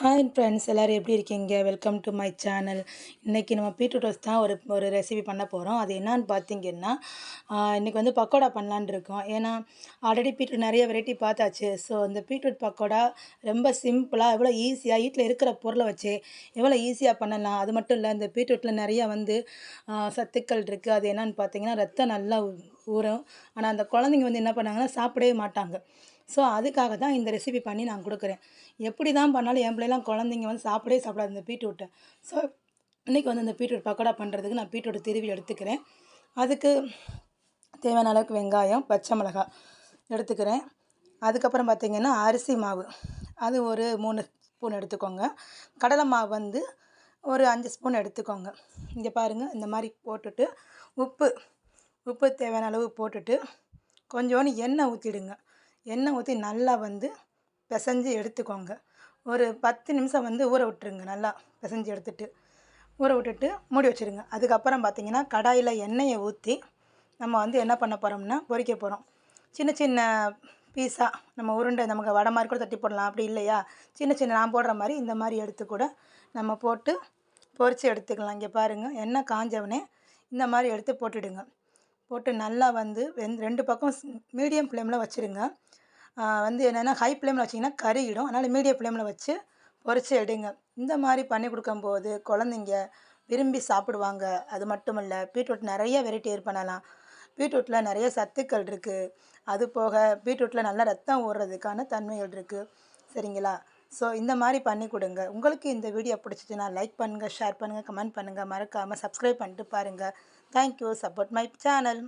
Hi friends எல்லோரும் எப்படி இருக்கீங்க? வெல்கம் டு மை சேனல் இன்றைக்கி நம்ம பீட்ரூட் ரோஸ் தான் ஒரு ஒரு ரெசிபி பண்ண போகிறோம் அது என்னான்னு பார்த்தீங்கன்னா இன்றைக்கி வந்து பக்கோடா பண்ணலான்னு இருக்கோம். ஏன்னா ஆல்ரெடி பீட்ரூட் நிறைய வெரைட்டி பார்த்தாச்சு. ஸோ இந்த பீட்ரூட் பக்கோடா ரொம்ப சிம்பிளாக எவ்வளோ ஈஸியாக வீட்டில் இருக்கிற பொருளை வச்சு எவ்வளோ ஈஸியாக பண்ணலாம். அது மட்டும் இல்லை இந்த பீட்ரூட்டில் நிறையா வந்து சத்துக்கள் இருக்குது அது என்னன்னு பார்த்தீங்கன்னா ரத்தம் நல்லா ஊறும். ஆனால் அந்த குழந்தைங்க வந்து என்ன பண்ணாங்கன்னா சாப்பிடவே மாட்டாங்க. ஸோ அதுக்காக தான் இந்த ரெசிபி பண்ணி நான் கொடுக்குறேன். எப்படி தான் பண்ணாலும் என் பிள்ளைலாம் குழந்தைங்க வந்து சாப்பிடவே சாப்பிடாது. இந்த பீட்ரூட்டை. ஸோ இன்றைக்கி வந்து இந்த பீட்ரூட் பக்கோடா பண்ணுறதுக்கு நான் பீட்ரூட் திருவி எடுத்துக்கிறேன். அதுக்கு தேவையான அளவுக்கு வெங்காயம் பச்சை மிளகாய் எடுத்துக்கிறேன். அதுக்கப்புறம் பார்த்திங்கன்னா அரிசி மாவு. அது ஒரு மூணு ஸ்பூன் எடுத்துக்கோங்க. கடலை மாவு வந்து ஒரு அஞ்சு ஸ்பூன் எடுத்துக்கோங்க. இங்கே பாருங்கள் இந்த மாதிரி போட்டுட்டு உப்பு உப்பு தேவையான அளவு போட்டுட்டு கொஞ்சோண்டு எண்ணெய் ஊற்றிடுங்க எண்ணெய் ஊற்றி நல்லா வந்து பிசைஞ்சு எடுத்துக்கோங்க. ஒரு பத்து நிமிஷம் வந்து ஊற விட்டுருங்க நல்லா பிசைஞ்சு எடுத்துட்டு. ஊற விட்டுட்டு மூடி வச்சுருங்க. அதுக்கப்புறம் பார்த்திங்கன்னா கடாயில் எண்ணெயை ஊற்றி நம்ம வந்து என்ன பண்ண போகிறோம்னா பொறிக்க போகிறோம் சின்ன சின்ன பீஸாக நம்ம உருண்டை நமக்கு வடை மாதிரி கூட தட்டி போடலாம். அப்படி இல்லையா? சின்ன சின்ன நான் போடுற மாதிரி இந்த மாதிரி எடுத்து கூட நம்ம போட்டு பொரித்து எடுத்துக்கலாம். இங்கே பாருங்கள் எண்ணெய் காஞ்சவனே இந்த மாதிரி எடுத்து போட்டுடுங்க. போட்டு நல்லா வந்து வெந் ரெண்டு பக்கம் மீடியம் ஃப்ளேமில் வச்சுருங்க. வந்து என்னென்னா ஹை ஃப்ளேமில் வச்சிங்கன்னா கருகிடும். அதனால் மீடியம் ஃப்ளேமில் வச்சு பொறிச்சு எடுங்க. இந்த மாதிரி பண்ணி கொடுக்கும்போது குழந்தைங்க விரும்பி சாப்பிடுவாங்க. அது மட்டும் இல்லை பீட்ரூட் நிறைய வெரைட்டி இது பண்ணலாம். பீட்ரூட்டில் நிறைய சத்துக்கள் இருக்குது அது போக பீட்ரூட்டில் நல்லா ரத்தம் ஓடுறதுக்கான தன்மைகள் இருக்குது சரிங்களா? ஸோ இந்த மாதிரி பண்ணி கொடுங்க. உங்களுக்கு இந்த வீடியோ பிடிச்சிச்சுன்னா லைக் பண்ணுங்கள் ஷேர் பண்ணுங்கள் கமெண்ட் பண்ணுங்கள் மறக்காமல் சப்ஸ்கிரைப் பண்ணிட்டு பாருங்கள் தேங்க்யூ சப்போர்ட் மை சேனல்